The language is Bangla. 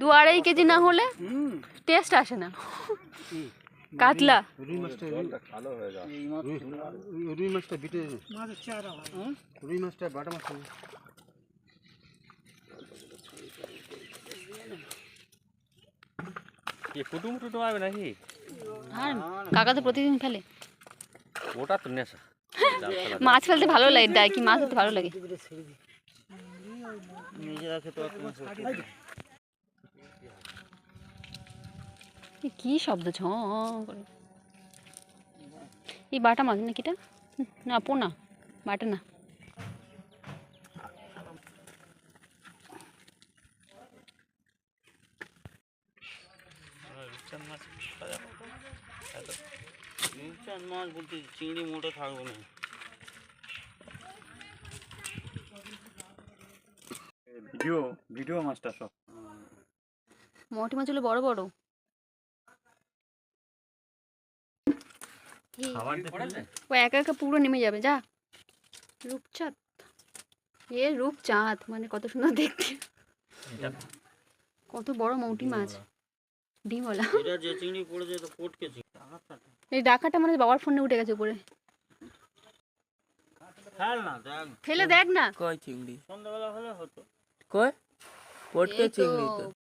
দু আড়াই কেজি না হলে টেস্ট আসে না। কাতলা। রুই মাছটা হয়ে বিটে রুই মাছটা বাটা মাছ কুটুম টুটুম হবে নাকি? আর কাকা তো প্রতিদিন ফেলে। ওটা তো নেশা। মাছ ফেলতে ভালো লাগে দেয় কি মাছ ধরতে ভালো লাগে। নিজেরা খেতে কি শব্দ ছ করে। এই বাটা মাছ নাকি এটা? না পোনা। বাটা না। মাছ বলতে চিংড়ি মোটা থাকবে না ভিডিও ভিডিও মাছটা সব। মোটি মাছগুলো বড় বড়। ও একা একা পুরো নেমে যাবে যা। রূপচাঁদ। এ রূপচাঁদ মানে কত সুন্দর দেখতে। কত বড় মৌটি মাছ। ডিমওয়ালা এই ডাকাটা মানে বাবার ফোনে উঠে গেছে উপরে। ফেল না দেখ। ফেলে দেখ না। কয় চিংড়ি? সন্ধ্যাবেলা হলে হতো। কয় পটকে চিংড়ি তো।